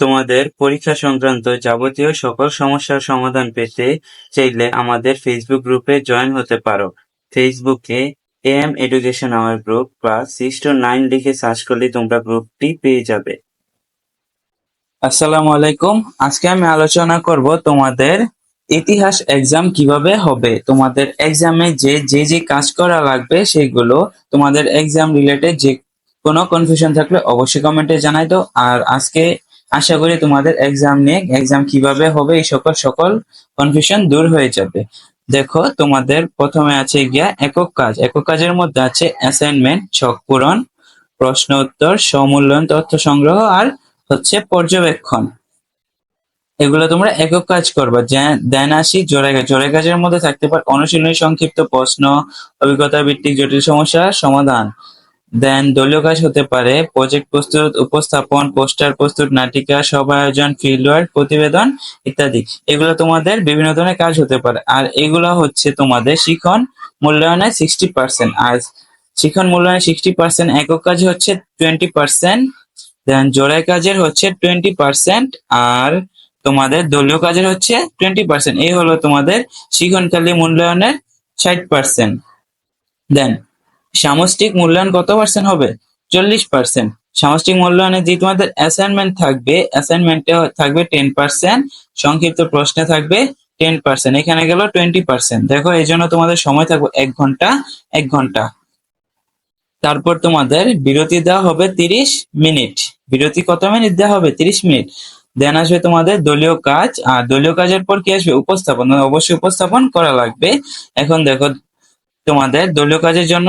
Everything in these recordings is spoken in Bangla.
তোমাদের পরীক্ষা সংক্রান্ত যাবতীয় সকল সমস্যার সমাধান পেতে চাইলে আমাদের ফেসবুক গ্রুপে জয়েন হতে পারো। ফেসবুকে এম এডুকেশন আওয়ার গ্রুপ বা সিক্স টু নাইন লিখে সার্চ করলে তোমরা গ্রুপটি পেয়ে যাবে। আসসালামু আলাইকুম। আজকে আমি আলোচনা করব তোমাদের ইতিহাস এক্সাম কীভাবে হবে। তোমাদের এক্সামে যে যে যে কাজ করা লাগবে সেগুলো তোমাদের এক্সাম রিলেটেড যে কোনো কনফিউশন থাকলে অবশ্যই কমেন্টে জানাই দাও। আর আজকে আশা করি তোমাদের এক্সাম নিয়ে এক্সাম কীভাবে হবে, এই সকল সকল কনফিউশন দূর হয়ে যাবে। দেখো, তোমাদের প্রথমে আছে গিয়া একক কাজ। একক কাজের মধ্যে আছে অ্যাসাইনমেন্ট ছক পূরণ, প্রশ্ন উত্তর সমূল্যায়ন তথ্য সংগ্রহ আর হচ্ছে পর্যবেক্ষণ। এগুলো তোমরা একক কাজ করবা। দেন আসি জোড়াই কাজ জোড়াই কাজের মধ্যে থাকতে পারে। অনুশীলনী, সংক্ষিপ্ত প্রশ্ন, অভিজ্ঞতা ভিত্তিক জটিল সমস্যার সমাধান। দেন দলীয় কাজ হতে পারে প্রজেক্ট প্রস্তুত, উপস্থাপন পোস্টার প্রস্তুত, নাটিকা সভা আয়োজন ফিল্ড ফিল্ডওয়ার্ক প্রতিবেদন ইত্যাদি। এগুলো তোমাদের বিভিন্ন ধরনের কাজ হতে পারে। আর এগুলো হচ্ছে তোমাদের শিখন মূল্যায়নের সিক্সটি পার্সেন্ট আর শিখন মূল্যায়নের সিক্সটি পার্সেন্ট একক কাজ হচ্ছে টোয়েন্টি পার্সেন্ট দেন জোড়াই কাজের হচ্ছে টোয়েন্টি পার্সেন্ট আর তোমাদের দলীয় কাজের হচ্ছে টোয়েন্টি পার্সেন্ট এই হলো তোমাদের শিখনকালী মূল্যায়নের ষাট পার্সেন্ট দেন সামষ্টিক মূল্যায়ন কত পার্সেন্ট হবে? চল্লিশ পার্সেন্ট সামষ্টিক মূল্যায়নে যে তোমাদের অ্যাসাইনমেন্ট থাকবে অ্যাসাইনমেন্টে থাকবে টেন পার্সেন্ট সংক্ষিপ্ত প্রশ্নে থাকবে টেন পার্সেন্ট এখানে গেল টোয়েন্টি পার্সেন্ট দেখো, এই জন্য তোমাদের সময় থাকবে এক ঘণ্টা এক ঘণ্টা। তারপর তোমাদের বিরতি দেওয়া হবে তিরিশ মিনিট। বিরতি কত মিনিট? দেওয়া হবে তিরিশ মিনিট। দেন আসবে তোমাদের দলীয় কাজ। আর দলীয় কাজের পর কি আসবে? উপস্থাপন। মানে অবশ্যই উপস্থাপন করা লাগবে। এখন দেখো তোমাদের দলীয় কাজের জন্য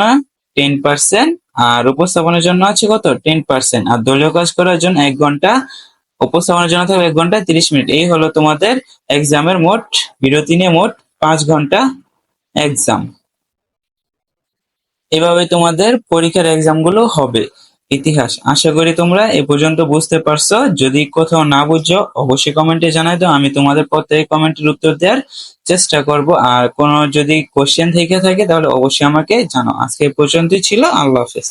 টেন পার্সেন্ট আর উপস্থাপনের জন্য আছে কত? টেন পার্সেন্ট আর দলীয় কাজ করার জন্য এক ঘণ্টা, উপস্থাপনের জন্য থাকবে এক ঘণ্টা তিরিশ মিনিট। এই হলো তোমাদের এক্সামের মোট বিরতি নিয়ে মোট পাঁচ ঘণ্টা এক্সাম এভাবে তোমাদের পরীক্ষার এক্সামগুলো হবে। ইতিহাস। আশা করি তোমরা এ পর্যন্ত বুঝতে পারছ। যদি কোথাও না বুঝছ অবশ্যই কমেন্টে জানাই দাও। আমি তোমাদের প্রত্যেক কমেন্টের উত্তর দেওয়ার চেষ্টা করব। আর কোনো যদি কোশ্চেন থেকে থাকে, তাহলে অবশ্যই আমাকে জানো আজকে পর্যন্তই ছিল। আল্লাহ হাফেজ।